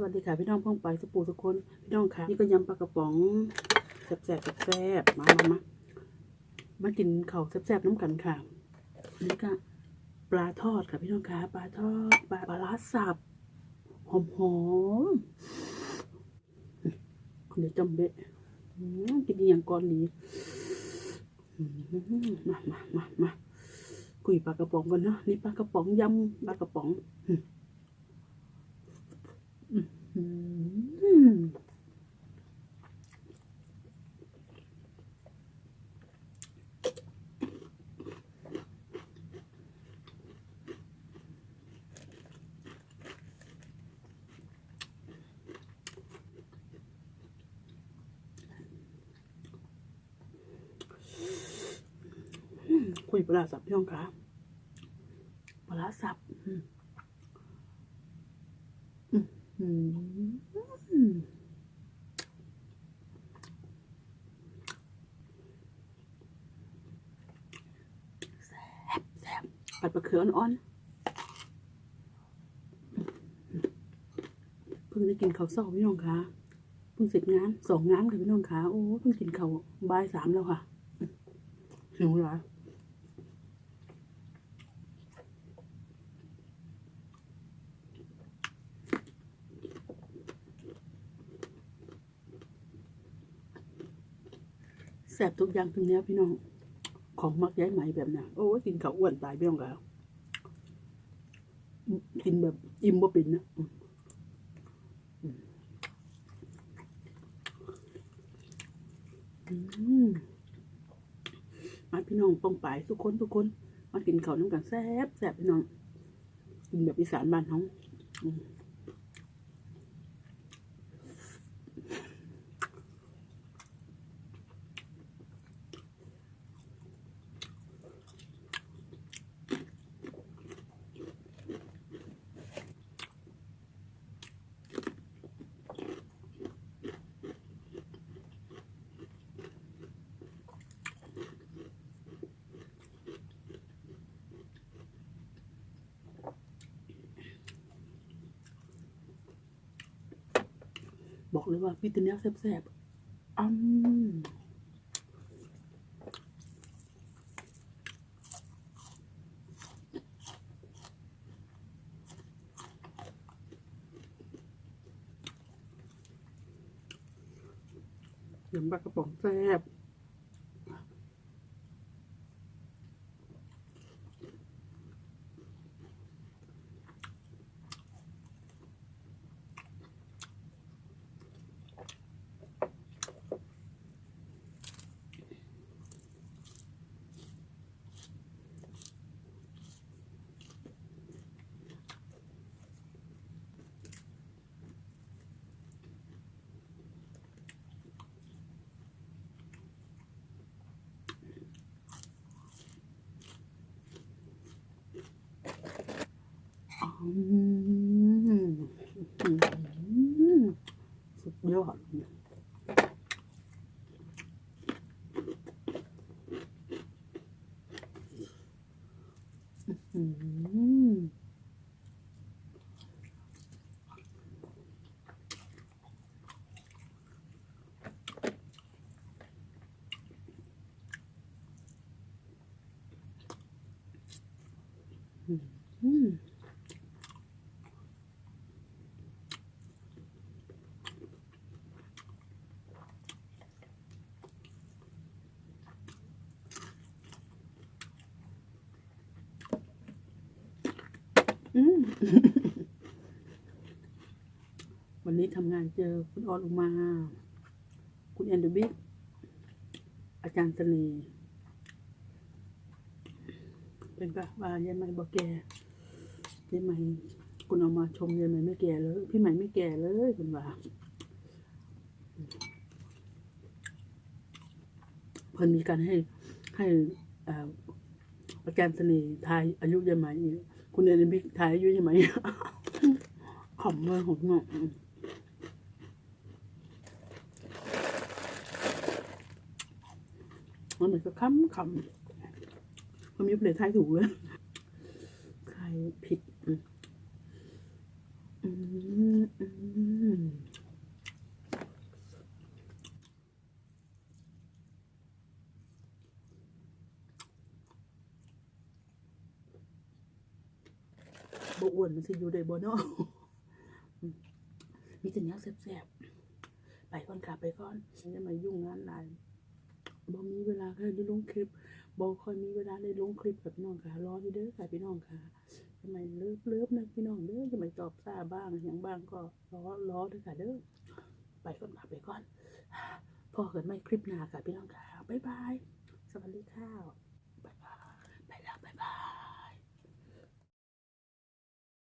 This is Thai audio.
สวัสดีค่ะพี่น้องพ่องไปสปูทุกคนพี่น้องค่ะ นี่ก็ยำปลากระป๋องแซ่บแซ่บแซ่บมามามามากินข้าแซ่บๆน้ำกันค่ะนี่ก็ปลาทอดค่ะพี่น้องค่ะปลาทอดปลาปลาร้าสับหอมหอมคุณเดี๋ยวจำเบะกินอย่างก่อนนี้มามามามาคุยปลากระป๋องกันเนาะนี่ปลากระป๋องยำปลากระป๋อง อืม คุยปลาสับพี่น้องคะปลาสับแซ่บแซ่บปัดปลาเขืออ่อนๆเพิ่งได้กินข้าวเช้าพี่น้องคะเพิ่งเสร็จงานสองงานค่ะพี่น้องคะโอ้เพิ่งกินข้าวบ่ายสามแล้วค่ะหิวเหรอ แสบทุกอย่างทุกเนี้ยพี่น้อง ของมักย้ายไหมแบบน่ะโอ้กินเขาวอ้วนตายพี่น้องแล้วกินแบบอิ่มบ่เป็นนะมอืมมาพี่น้องป้องปายทุกคนทุกคน มากินข้าวน้ำกันแซ่บแซ่บพี่น้องกินแบบอีสานบ้านเขาอืม บอกเลยว่าพี่ตัวเนี้ยแซ่บๆอืมยำปลากระป๋องแซ่บ มอืมสุดยอดอืมอืม วันนี้ทำงานเจอคุณออนอุมา คุณแอนดูบิกอาจารย์เสน่ห์เป็นปะว่ายายไหมบอกแกยายไหมคุณเอามาชมเยายไหมไม่แก่เลย พี่ใหม่ไม่แก่เลยคุณว่าเพิ่นมีการให้ให้อาจารย์เสน่ห์ทายอายุยายไหมอีก คุณแอนดูบิกทายอายุยายไหมขำเลยของเนาะอืมมันเหมือนกับคำคำมันมีเพลงไทายถูกเลย ใครผิดอืม อืมอืม บอ้วนมันสิอยู่ได้บ่เนาะอืมมีแต่เนี้ยแซ่บๆไปก่อนค่ะไปก่อนจะมายุ่งงานหลายบ่มีเวลาค่ะได้ลงคลิปบ่ค่อยมีเวลาได้ลงคลิปกับพี่น้องค่ะรออยู่เด้อค่ะพี่น้องค่ะทำไมเลิฟเลิฟนะพี่น้องเด้อทำไมตอบซ่าบ้างอย่างบ้างก็รอรอด้อค่ะเด้อไปก่อนค่ะไปก่อนพอกันไม่คลิปหน้าค่ะพี่น้องค่ะบ๊ายบายสวัสดีค่ะ